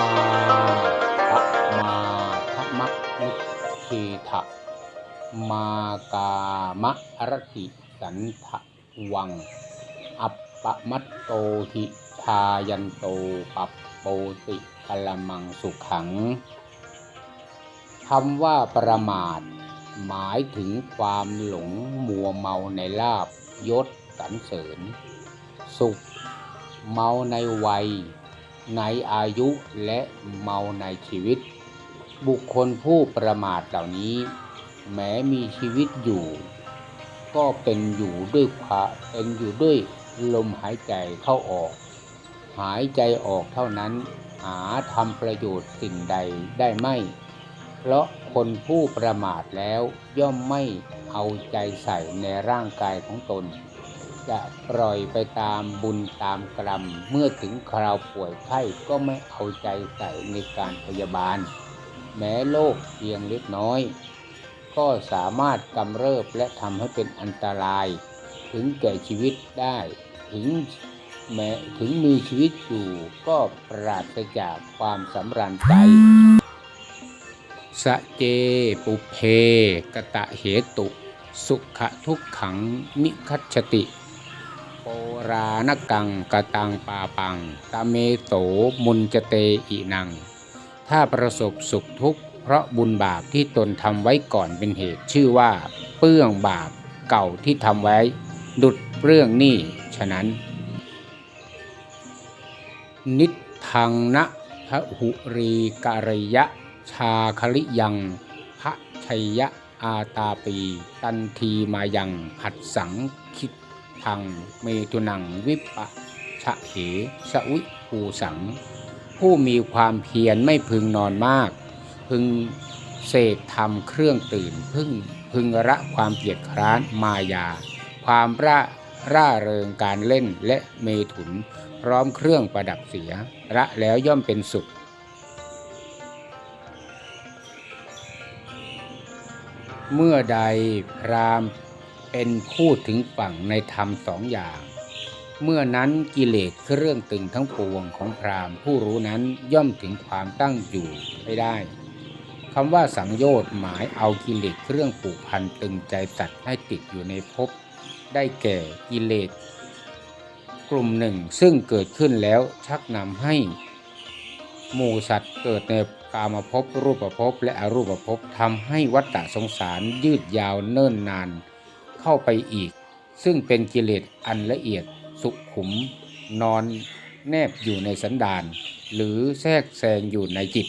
มาทะมาทะมะนุเทะมากามะรติสันทะวัง อัปปะมัตโตหิทายันโตปัปโปติกลมังสุขังคำว่าประมาทหมายถึงความหลงมัวเมาในลาบยศสรรเสริญ สุข เมาในวัย ในอายุและเมาในชีวิต บุคคลผู้ประมาทเหล่านี้ แม้มีชีวิตอยู่ ก็เป็นอยู่ด้วยความเป็นอยู่ด้วยลมหายใจเข้าออก หายใจออกเท่านั้นหาทำประโยชน์สิ่งใดได้ไม่ เพราะคนผู้ประมาทแล้วย่อมไม่เอาใจใส่ในร่างกายของตน จะปล่อยไปตามบุญตามกรรม เมื่อถึงคราวป่วยไข้ก็ไม่เอาใจใส่ในการพยาบาล แม้โรคเพียงเล็กน้อย ก็สามารถกำเริบและทำให้เป็นอันตราย ถึงแก่ชีวิตได้ถึงแม้ถึงมีชีวิตอยู่ก็ปราศจากความสำราญใจ สะเจปุเพกตะเหตุ สุขทุกขังนิคัจติ โปรานกังกตังปาปังตะเมโตมุนจเตอินัง ถ้าประสบสุขทุกข์เพราะบุญบาปที่ตนทำไว้ก่อนเป็นเหตุชื่อว่า เปื้องบาปเก่าที่ทำไว้ ดุดเรื่องนี้ฉะนั้น นิทังนะพหุรีการยะ ชาคลิยังพระชัยยะอาตาปี ตันทีมายังหัดสัง ทังเมตุนังวิปะชะเหสวิภูสัง ผู้มีความเพียรไม่พึงนอนมาก พึงเสกทำเครื่องตื่น พึ่งพึงระความเกียจคร้านมายา ความร่าร่าเริงการเล่นและเมถุน พร้อมเครื่องประดับเสีย ระแล้วย่อมเป็นสุขเมื่อใดพราม เป็นผู้ถึงฝั่งในธรรมสองอย่าง เมื่อนั้นกิเลสเครื่องตึงทั้งปวงของพรามผู้รู้นั้นย่อมถึงความตั้งอยู่ไม่ได้คำว่าสังโยชน์หมายเอากิเลสเครื่องผูกพันตึงใจสัตว์ให้ติดอยู่ในภพได้แก่กิเลสกลุ่มหนึ่งซึ่งเกิดขึ้นแล้วชักนำให้หมู่สัตว์เกิดในกามภพรูปภพและอรูปภพทำให้วัฏฏะสงสารยืดยาวเนิ่นนาน เข้าไปอีก ซึ่งเป็นกิเลสอันละเอียดสุขขุม นอนแนบอยู่ในสันดาน หรือแทรกแซงอยู่ในจิต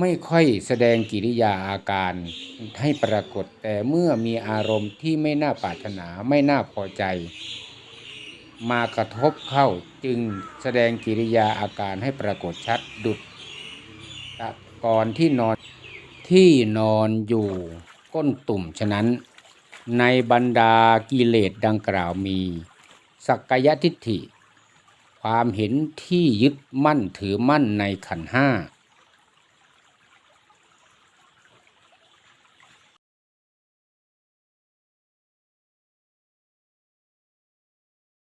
ไม่ค่อยแสดงกิริยาอาการให้ปรากฏแต่เมื่อมีอารมณ์ที่ไม่น่าปรารถนาไม่น่าพอใจ มากระทบเข้าจึงแสดงกิริยาอาการให้ปรากฏชัดดุดตะกอนที่นอนที่นอนอยู่ก้นตุ่มฉะนั้น ในบรรดากิเลสดังกล่าวมี สักกายทิฏฐิ ความเห็นที่ยึดมั่นถือมั่นในขันห้า